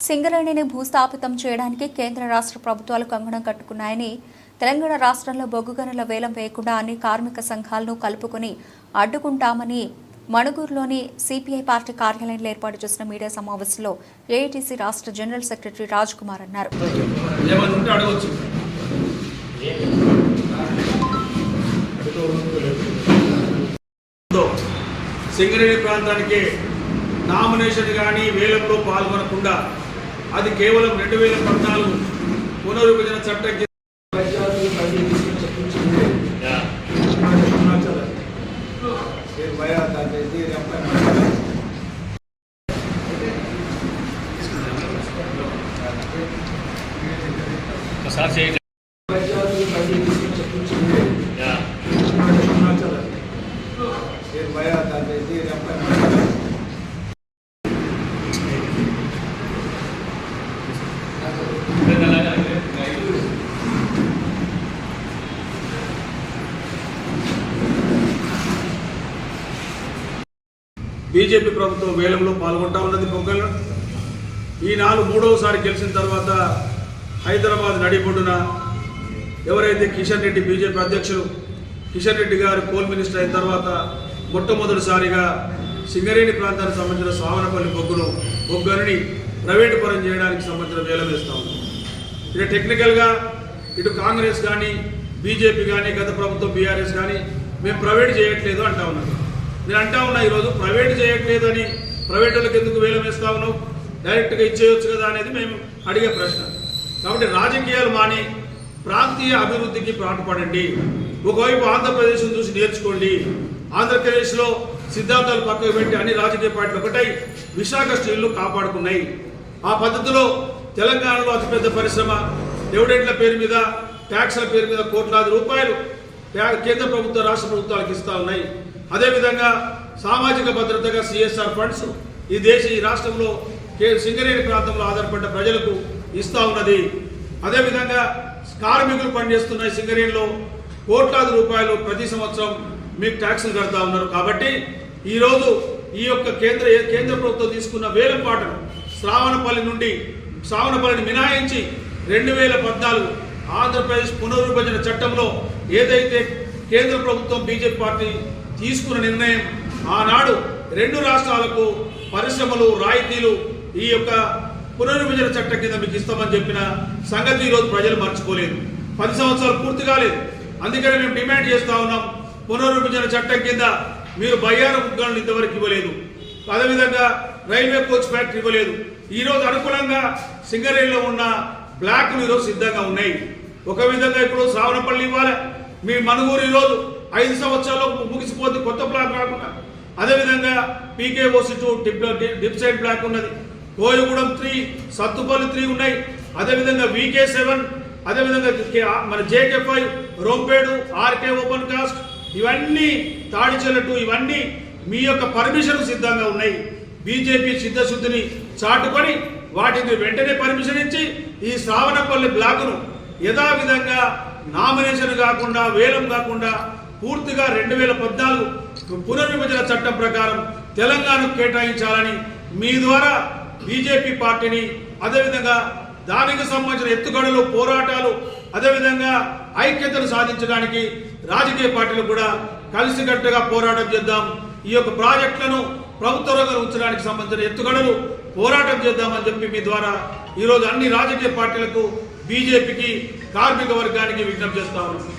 సింగరేణిని భూస్థాపితం చేయడానికి కేంద్ర రాష్ట్ర ప్రభుత్వాలు కంగణం కట్టుకున్నాయని తెలంగాణ రాష్ట్రంలో బొగ్గు గనుల వేలం వేయకుండా అన్ని కార్మిక సంఘాలను కలుపుకొని అడ్డుకుంటామని మణుగూరులోని సిపిఐ పార్టీ కార్యాలయంలో ఏర్పాటు చేసిన మీడియా సమావేశంలో ఏఐటీసీ రాష్ట్ర జనరల్ సెక్రటరీ రాజ్ కుమార్ అన్నారు. సింగరేణి ప్రాంతానికి నామినేషన్ కానీ వేలంలో పాల్గొనకుండా అది కేవలం రెండు వేల పద్నాలుగు పునర్విభజన చట్టం కింద ఒకసారి బీజేపీ ప్రభుత్వం వేలంలో పాల్గొంటా ఉన్నది పొగ్గల్లో ఈ నాలుగు మూడవసారి గెలిచిన తర్వాత హైదరాబాద్ నడిబొడ్డున ఎవరైతే కిషన్ రెడ్డి బీజేపీ అధ్యక్షులు కిషన్ రెడ్డి గారు కోల్ మినిస్టర్ అయిన తర్వాత మొట్టమొదటిసారిగా సింగరేణి ప్రాంతానికి సంబంధించిన సావనపల్లి బొగ్గును బొగ్గరిని ప్రైవేటు పరం చేయడానికి సంబంధించిన వేలం వేస్తా ఇక టెక్నికల్గా ఇటు కాంగ్రెస్ కానీ బీజేపీ కానీ గత ప్రభుత్వం బీఆర్ఎస్ కానీ మేము ప్రైవేట్ చేయట్లేదు అంటా ఉన్నాం. నేను అంటా ఉన్నా ఈరోజు ప్రైవేట్ చేయట్లేదు అని ప్రైవేట్ వాళ్ళకి ఎందుకు వేలం వేస్తా ఉన్నావు? డైరెక్ట్గా ఇచ్చేయొచ్చు కదా అనేది మేము అడిగే ప్రశ్న. కాబట్టి రాజకీయాలు మాని ప్రాంతీయ అభివృద్ధికి పాటుపడండి. ఒకవైపు ఆంధ్రప్రదేశ్ను చూసి నేర్చుకోండి. ఆంధ్రప్రదేశ్లో సిద్ధాంతాలు పక్కకు పెట్టి అన్ని రాజకీయ పార్టీలు ఒకటై విశాఖ స్టీళ్ళు కాపాడుకున్నాయి. ఆ పద్ధతిలో తెలంగాణలో అతిపెద్ద పరిశ్రమ డివిడెంట్ల పేరు మీద ట్యాక్స్ల పేరు మీద కోట్లాది రూపాయలు కేంద్ర ప్రభుత్వ రాష్ట్ర ప్రభుత్వాలకు ఇస్తా ఉన్నాయి. అదేవిధంగా సామాజిక భద్రతగా సిఎస్ఆర్ ఫండ్స్ ఈ దేశ ఈ రాష్ట్రంలో కే- సింగరేణి ప్రాంతంలో ఆధారపడ్డ ప్రజలకు ఇస్తా ఉన్నది. అదేవిధంగా కార్మికులు పనిచేస్తున్న సింగరేణిలో. కోట్లాది రూపాయలు ప్రతి సంవత్సరం మీకు ట్యాక్సులు కడతా ఉన్నారు. కాబట్టి ఈరోజు ఈ యొక్క కేంద్ర కేంద్ర ప్రభుత్వం తీసుకున్న వేల పాటను శ్రావణపల్లి నుండి శ్రావణపల్లిని మినహాయించి రెండు వేల పద్నాలుగు ఆంధ్రప్రదేశ్ పునర్విభజన చట్టంలో ఏదైతే కేంద్ర ప్రభుత్వం బీజేపీ పార్టీ తీసుకున్న నిర్ణయం. ఆనాడు రెండు రాష్ట్రాలకు పరిశ్రమలు రాయితీలు ఈ యొక్క పునర్విభజన చట్టం కింద మీకు ఇస్తామని చెప్పిన సంగతి ఈరోజు ప్రజలు మర్చిపోలేదు. పది సంవత్సరాలు పూర్తి కాలేదు. అందుకని మేము డిమాండ్ చేస్తూ ఉన్నాం పునర్విభజన చట్టం కింద మీరు బయ్యారం ఉగ్గాలను ఇంతవరకు ఇవ్వలేదు. అదేవిధంగా రైల్వే కోచ్ ఫ్యాక్టరీ ఇవ్వలేదు. ఈరోజు అనుకూలంగా సింగరేణిలో ఉన్న బ్లాక్లు ఈరోజు సిద్ధంగా ఉన్నాయి. ఒక విధంగా ఇప్పుడు శ్రావణపల్లి ఇవ్వాలి? మీ మనుగూరు ఈరోజు ఐదు సంవత్సరాల్లో ముగిసిపోతే కొత్త బ్లాక్ రాకుండా. అదేవిధంగా PKOC two dip dip side block ఉన్నది. కోయగూడెం త్రీ సత్తుపల్లి త్రీ ఉన్నాయి. అదేవిధంగా వీకే సెవెన్ అదేవిధంగా మన JK five Rompedu RK open cast ఇవన్నీ తాడిచెల్లటు ఇవన్నీ మీ యొక్క పర్మిషన్ సిద్ధంగా ఉన్నాయి. బీజేపీ సిద్ధశుద్ధిని చాటుకొని వాటిని వెంటనే పర్మిషన్ ఇచ్చి ఈ శ్రావణపల్లి బ్లాకును యథావిధంగా నామినేషన్ కాకుండా వేలం కాకుండా పూర్తిగా రెండు వేల పద్నాలుగు పునర్విభజన చట్టం ప్రకారం తెలంగాణకు కేటాయించాలని మీ ద్వారా బీజేపీ పార్టీని అదేవిధంగా దానికి సంబంధించిన ఎత్తుగడలు పోరాటాలు అదేవిధంగా ఐక్యతను సాధించడానికి రాజకీయ పార్టీలు కూడా కలిసికట్టుగా పోరాటం చేద్దాం. ఈ యొక్క ప్రాజెక్టులను ప్రభుత్వ రంగంలో ఉంచడానికి సంబంధించిన ఎత్తుగడలు పోరాటం చేద్దామని చెప్పి మీ ద్వారా ఈరోజు అన్ని రాజకీయ పార్టీలకు బీజేపీకి కార్మిక వర్గానికి విజ్ఞప్తి చేస్తా ఉన్నాం.